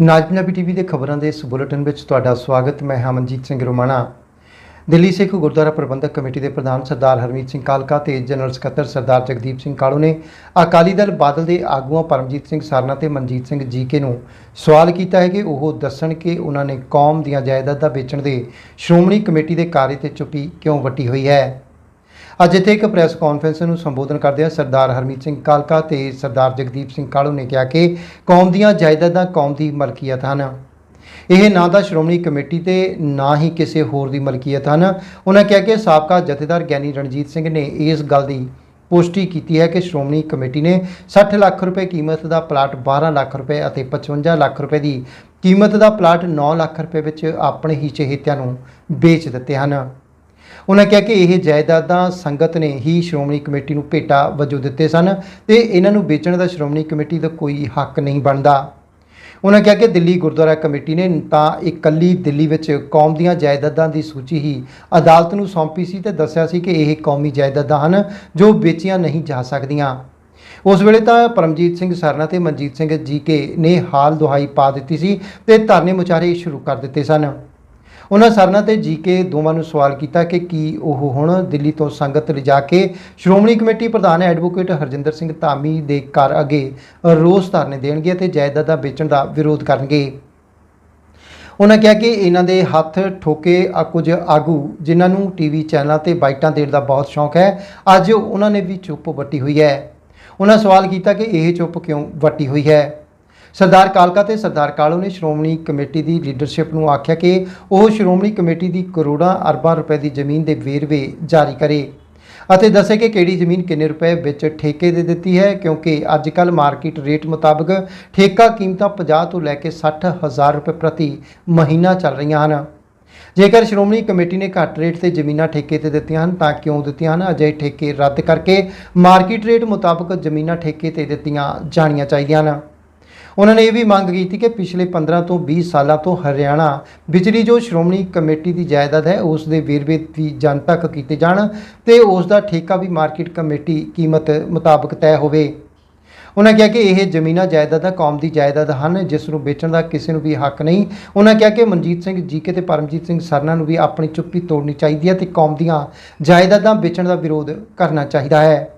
ਨਾਜ Punjabi TV ਦੇ ਖਬਰਾਂ ਦੇ ਇਸ ਬੁਲੇਟਿਨ ਵਿੱਚ ਤੁਹਾਡਾ ਸਵਾਗਤ, ਮੈਂ ਹਮਨਜੀਤ ਸਿੰਘ ਰੋਮਾਣਾ। ਦਿੱਲੀ ਸਿੱਖ ਗੁਰਦੁਆਰਾ ਪ੍ਰਬੰਧਕ ਕਮੇਟੀ ਦੇ ਪ੍ਰਧਾਨ ਸਰਦਾਰ ਹਰਮੀਤ ਸਿੰਘ ਕਾਲਕਾ ਤੇ ਜਨਰਲ ਸਕੱਤਰ ਸਰਦਾਰ ਜਗਦੀਪ ਸਿੰਘ ਕਾਲੂ ਨੇ ਅਕਾਲੀ ਦਲ ਬਾਦਲ ਦੇ ਆਗੂਆਂ ਪਰਮਜੀਤ ਸਿੰਘ ਸਰਨਾ ਤੇ ਮਨਜੀਤ ਸਿੰਘ ਜੀਕੇ ਨੂੰ ਸਵਾਲ ਕੀਤਾ ਹੈ ਕਿ ਉਹ ਦੱਸਣ ਕਿ ਉਹਨਾਂ ਨੇ ਕੌਮ ਦੀਆਂ ਜਾਇਦਾਦਾਂ ਵੇਚਣ ਦੇ ਸ਼੍ਰੋਮਣੀ ਕਮੇਟੀ ਦੇ ਕਾਰਜ ਤੇ ਚੁੱਪੀ ਕਿਉਂ ਵੱਟੀ ਹੋਈ ਹੈ। ਅੱਜ ਇੱਥੇ ਇੱਕ ਪ੍ਰੈਸ ਕਾਨਫਰੰਸ ਨੂੰ ਸੰਬੋਧਨ ਕਰਦਿਆਂ ਸਰਦਾਰ ਹਰਮੀਤ ਸਿੰਘ ਕਾਲਕਾ ਤੇ ਸਰਦਾਰ ਜਗਦੀਪ ਸਿੰਘ ਕਾਲੂ ਨੇ ਕਿਹਾ ਕਿ ਕੌਮ ਦੀਆਂ ਜਾਇਦਾਦਾਂ ਕੌਮ ਦੀ ਮਲਕੀਅਤ ਹਨ। ਇਹ ਨਾ ਤਾਂ ਸ਼੍ਰੋਮਣੀ ਕਮੇਟੀ ਤੇ ਨਾ ਹੀ ਕਿਸੇ ਹੋਰ ਦੀ ਮਲਕੀਅਤ ਹਨ। ਉਹਨਾਂ ਕਿਹਾ ਕਿ ਸਾਬਕਾ ਜਥੇਦਾਰ ਗਿਆਨੀ ਰਣਜੀਤ ਸਿੰਘ ਨੇ ਇਸ ਗੱਲ ਦੀ ਪੁਸ਼ਟੀ ਕੀਤੀ ਹੈ ਕਿ ਸ਼੍ਰੋਮਣੀ ਕਮੇਟੀ ਨੇ 60 ਲੱਖ ਰੁਪਏ ਕੀਮਤ ਦਾ ਪਲਾਟ 12 ਲੱਖ ਰੁਪਏ ਅਤੇ 55 ਲੱਖ ਰੁਪਏ ਦੀ ਕੀਮਤ ਦਾ ਪਲਾਟ 9 ਲੱਖ ਰੁਪਏ ਵਿੱਚ ਆਪਣੇ ਹੀ ਚਹੇਤਿਆਂ ਨੂੰ ਵੇਚ ਦਿੱਤੇ ਹਨ। ਉਹਨਾਂ ਕਿਹਾ ਕਿ ਇਹ ਜਾਇਦਾਦਾਂ ਸੰਗਤ ਨੇ ਹੀ ਸ਼੍ਰੋਮਣੀ ਕਮੇਟੀ ਨੂੰ ਭੇਟਾ ਵਜੋਂ ਦਿੱਤੇ ਸਨ ਤੇ ਇਹਨਾਂ ਨੂੰ ਵੇਚਣ ਦਾ ਸ਼੍ਰੋਮਣੀ ਕਮੇਟੀ ਦਾ ਕੋਈ ਹੱਕ ਨਹੀਂ ਬਣਦਾ। ਉਹਨਾਂ ਕਿਹਾ ਕਿ ਦਿੱਲੀ ਗੁਰਦੁਆਰਾ ਕਮੇਟੀ ਨੇ ਤਾਂ ਇਕੱਲੀ ਦਿੱਲੀ ਵਿੱਚ ਕੌਮ ਦੀਆਂ ਜਾਇਦਾਦਾਂ ਦੀ ਸੂਚੀ ਹੀ ਅਦਾਲਤ ਨੂੰ ਸੌਂਪੀ ਸੀ ਤੇ ਦੱਸਿਆ ਸੀ ਕਿ ਇਹ ਕੌਮੀ ਜਾਇਦਾਦਾਂ ਹਨ ਜੋ ਵੇਚੀਆਂ ਨਹੀਂ ਜਾ ਸਕਦੀਆਂ। ਉਸ ਵੇਲੇ ਤਾਂ ਪਰਮਜੀਤ ਸਿੰਘ ਸਰਨਾ ਤੇ ਮਨਜੀਤ ਸਿੰਘ ਜੀਕੇ ਨੇ ਹਾਲ ਦੁਹਾਈ ਪਾ ਦਿੱਤੀ ਸੀ ਤੇ ਧਰਨੇ ਮੁਚਾਰੇ ਸ਼ੁਰੂ ਕਰ ਦਿੱਤੇ ਸਨ। ਉਹਨਾਂ ਸਰਨਾ ਤੇ ਜੀਕੇ ਦੋਵਾਂ ਨੂੰ ਸਵਾਲ ਕੀਤਾ ਕਿ ਕੀ ਉਹ ਹੁਣ ਦਿੱਲੀ ਤੋਂ ਸੰਗਤ ਲਿਜਾ ਕੇ ਸ਼੍ਰੋਮਣੀ ਕਮੇਟੀ ਪ੍ਰਧਾਨ ਐਡਵੋਕੇਟ ਹਰਜਿੰਦਰ ਸਿੰਘ ਧਾਮੀ ਦੇ ਘਰ ਅੱਗੇ ਰੋਸ ਧਰਨੇ ਦੇਣਗੇ ਤੇ ਜਾਇਦਾਦਾਂ ਵੇਚਣ ਦਾ ਵਿਰੋਧ ਕਰਨਗੇ। ਉਹਨਾਂ ਕਿਹਾ ਕਿ ਇਹਨਾਂ ਦੇ ਹੱਥ ਠੋਕੇ ਆ ਕੁਝ ਆਗੂ, ਜਿਨ੍ਹਾਂ ਨੂੰ ਟੀਵੀ ਚੈਨਲਾਂ ਤੇ ਬਾਈਟਾਂ ਦੇਣ ਦਾ ਬਹੁਤ ਸ਼ੌਂਕ ਹੈ, ਅੱਜ ਉਹਨਾਂ ਨੇ ਵੀ ਚੁੱਪ ਵੱਟੀ ਹੋਈ ਹੈ। ਉਹਨਾਂ ਸਵਾਲ ਕੀਤਾ ਕਿ ਇਹ ਚੁੱਪ ਕਿਉਂ ਵੱਟੀ ਹੋਈ ਹੈ? ਸਰਦਾਰ ਕਾਲਕਾ ਤੇ ਸਰਦਾਰ ਕਾਲੋ ਨੇ ਸ਼੍ਰੋਮਣੀ ਕਮੇਟੀ ਦੀ ਲੀਡਰਸ਼ਿਪ ਨੂੰ ਆਖਿਆ ਕਿ ਉਹ ਸ਼੍ਰੋਮਣੀ ਕਮੇਟੀ ਦੀ ਕਰੋੜਾਂ ਅਰਬਾਂ ਰੁਪਏ ਦੀ ਜ਼ਮੀਨ ਦੇ ਵੇਰਵੇ ਜਾਰੀ ਕਰੇ ਅਤੇ ਦੱਸੇ ਕਿ ਕਿਹੜੀ ਜ਼ਮੀਨ ਕਿੰਨੇ ਰੁਪਏ ਵਿੱਚ ਠੇਕੇ ਦੇ ਦਿੱਤੀ ਹੈ, ਕਿਉਂਕਿ ਅੱਜ ਕੱਲ ਮਾਰਕੀਟ ਰੇਟ ਮੁਤਾਬਕ ਠੇਕਾ ਕੀਮਤਾਂ 50 ਤੋਂ ਲੈ ਕੇ 60 ਹਜ਼ਾਰ ਰੁਪਏ ਪ੍ਰਤੀ ਮਹੀਨਾ ਚੱਲ ਰਹੀਆਂ ਹਨ। ਜੇਕਰ ਸ਼੍ਰੋਮਣੀ ਕਮੇਟੀ ਨੇ ਘੱਟ ਰੇਟ ਤੇ ਜ਼ਮੀਨਾਂ ਠੇਕੇ ਤੇ ਦਿੱਤੀਆਂ ਹਨ, ਤਾਂ ਕਿਉਂ ਦਿੱਤੀਆਂ ਹਨ? ਅਜਿਹੇ ਠੇਕੇ ਰੱਦ ਕਰਕੇ ਮਾਰਕੀਟ ਰੇਟ ਮੁਤਾਬਕ ਜ਼ਮੀਨਾਂ ਠੇਕੇ ਤੇ ਦਿੱਤੀਆਂ ਜਾਣੀਆਂ ਚਾਹੀਦੀਆਂ ਹਨ। ਉਹਨਾਂ ਨੇ ਇਹ ਵੀ ਮੰਗ ਕੀਤੀ ਕਿ ਪਿਛਲੇ 15 ਤੋਂ 20 ਸਾਲਾਂ ਤੋਂ ਹਰਿਆਣਾ ਬਿਜਲੀ ਜੋ ਸ਼੍ਰੋਮਣੀ ਕਮੇਟੀ ਦੀ ਜਾਇਦਾਦ ਹੈ, ਉਸ ਦੇ ਵੇਰਵੇ ਵੀ ਜਨਤਕ ਕੀਤੇ ਜਾਣ ਤੇ ਉਸ ਦਾ ਠੇਕਾ ਵੀ ਮਾਰਕੀਟ ਕਮੇਟੀ ਕੀਮਤ ਮੁਤਾਬਕ ਤੈਅ ਹੋਵੇ। ਉਹਨਾਂ ਕਿਹਾ ਕਿ ਇਹ ਜ਼ਮੀਨਾਂ ਜਾਇਦਾਦਾਂ ਕੌਮ ਦੀ ਜਾਇਦਾਦ ਹਨ, ਜਿਸ ਨੂੰ ਵੇਚਣ ਦਾ ਕਿਸੇ ਨੂੰ ਵੀ ਹੱਕ ਨਹੀਂ। ਉਹਨਾਂ ਕਿਹਾ ਕਿ ਮਨਜੀਤ ਸਿੰਘ ਜੀਕੇ ਤੇ ਪਰਮਜੀਤ ਸਿੰਘ ਸਰਨਾ ਨੂੰ ਵੀ ਆਪਣੀ ਚੁੱਪੀ ਤੋੜਨੀ ਚਾਹੀਦੀ ਹੈ ਤੇ ਕੌਮ ਦੀਆਂ ਜਾਇਦਾਦਾਂ ਵੇਚਣ ਦਾ ਵਿਰੋਧ ਕਰਨਾ ਚਾਹੀਦਾ ਹੈ।